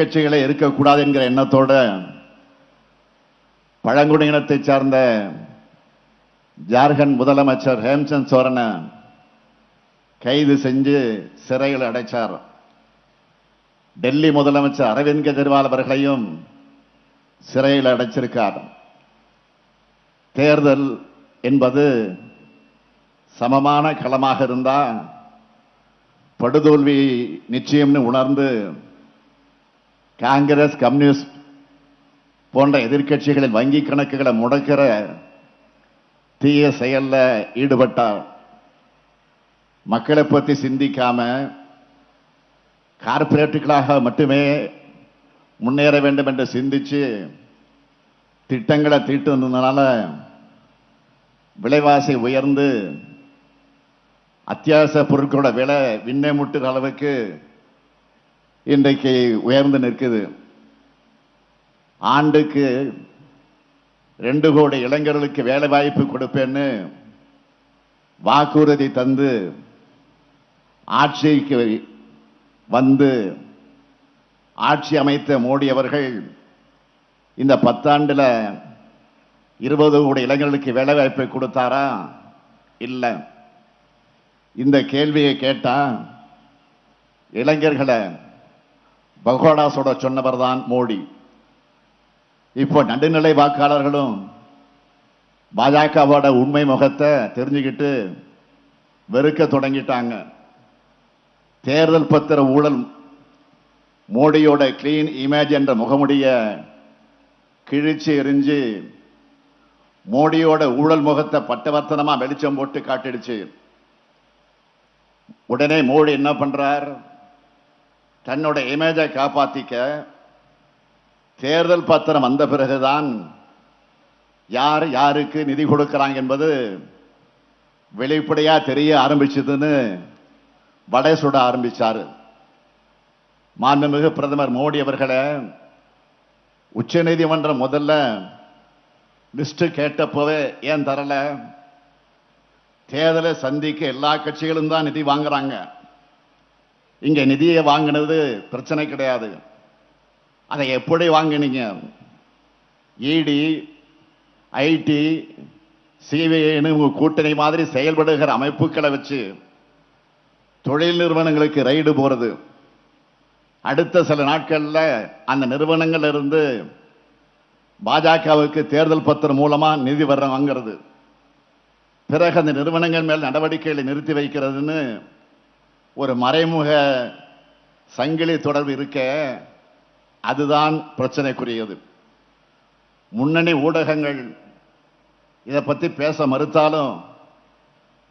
கட்சிகளே இருக்கக்கூடாது என்கிற எண்ணத்தோட பழங்குடியினத்தை சார்ந்த ஜார்க்கண்ட் முதலமைச்சர் ஹேம்சந்த் சோரனை கைது செஞ்சு சிறையில் அடைச்சார். டெல்லி முதலமைச்சர் அரவிந்த் கெஜ்ரிவால் அவர்களையும் சிறையில் அடைச்சிருக்கார். தேர்தல் என்பது சமமான களமாக இருந்தால் படுதோல்வி நிச்சயம்னு உணர்ந்து காங்கிரஸ் கம்யூனிஸ்ட் போன்ற எதிர்கட்சிகளின் வங்கி கணக்குகளை முடக்கிற தீய செயலில் ஈடுபட்டார் மக்களை பற்றி சிந்திக்காம கார்ப்பரேட்டுகளாக மட்டுமே முன்னேற வேண்டும் என்று சிந்திச்சு திட்டங்களை தீட்டுனதுனால விலைவாசி உயர்ந்து அத்தியாவசிய பொருட்களோட விலை விண்ணை முட்டுற அளவுக்கு இன்றைக்கு உயர்ந்து நிற்குது. ஆண்டுக்கு ரெண்டு கோடி இளைஞர்களுக்கு வேலை வாய்ப்பு கொடுப்பேன்னு வாக்குறுதி தந்து ஆட்சிக்கு வந்து ஆட்சி அமைத்த மோடி அவர்கள் இந்த பத்தாண்டில் இருபது கோடி இளைஞர்களுக்கு வேலை வாய்ப்பை கொடுத்தாரா? இல்லை. இந்த கேள்வியை கேட்டால் இளைஞர்களை பகோடா சுட சொன்னவர் தான் மோடி. இப்போ நடுநிலை வாக்காளர்களும் பாஜகவோட உண்மை முகத்தை தெரிஞ்சுக்கிட்டு வெறுக்க தொடங்கிட்டாங்க. தேர்தல் பத்திர ஊழல் மோடியோட கிளீன் இமேஜ் என்ற முகமுடிய கிழிச்சு எரிஞ்சு மோடியோட ஊழல் முகத்தை பட்டவர்த்தனமா வெளிச்சம் போட்டு காட்டிடுச்சு. உடனே மோடி என்ன பண்றார்? தன்னோட இமேஜை காப்பாற்றிக்க தேர்தல் பத்திரம் வந்த பிறகுதான் யார் யாருக்கு நிதி கொடுக்குறாங்க என்பது வெளிப்படையாக தெரிய ஆரம்பிச்சதுன்னு வடை சுட ஆரம்பித்தார் மாண்புமிகு பிரதமர் மோடி அவர்களை உச்ச நீதிமன்றம் முதல்ல லிஸ்ட்டு கேட்டப்போவே ஏன் தரலை? தேர்தலை சந்திக்க எல்லா கட்சிகளும் தான் நிதி வாங்குறாங்க. இங்கே நிதியை வாங்கினது பிரச்சனை கிடையாது. அதை எப்படி வாங்கினீங்க? இடி ஐடி சிபிஐன்னு கூட்டணி மாதிரி செயல்படுகிற அமைப்புகளை வச்சு தொழில் நிறுவனங்களுக்கு ரைடு போகிறது அடுத்த சில நாட்களில் அந்த நிறுவனங்கள் இருந்து பாஜகவுக்கு தேர்தல் பத்திரம் மூலமாக நிதி வர வாங்குறது பிறகு அந்த நிறுவனங்கள் மேல் நடவடிக்கைகளை நிறுத்தி வைக்கிறதுன்னு ஒரு மறைமுக சங்கிலி தொடர்பு இருக்க அதுதான் பிரச்சனைக்குரியது. முன்னணி ஊடகங்கள் இதை பற்றி பேச மறுத்தாலும்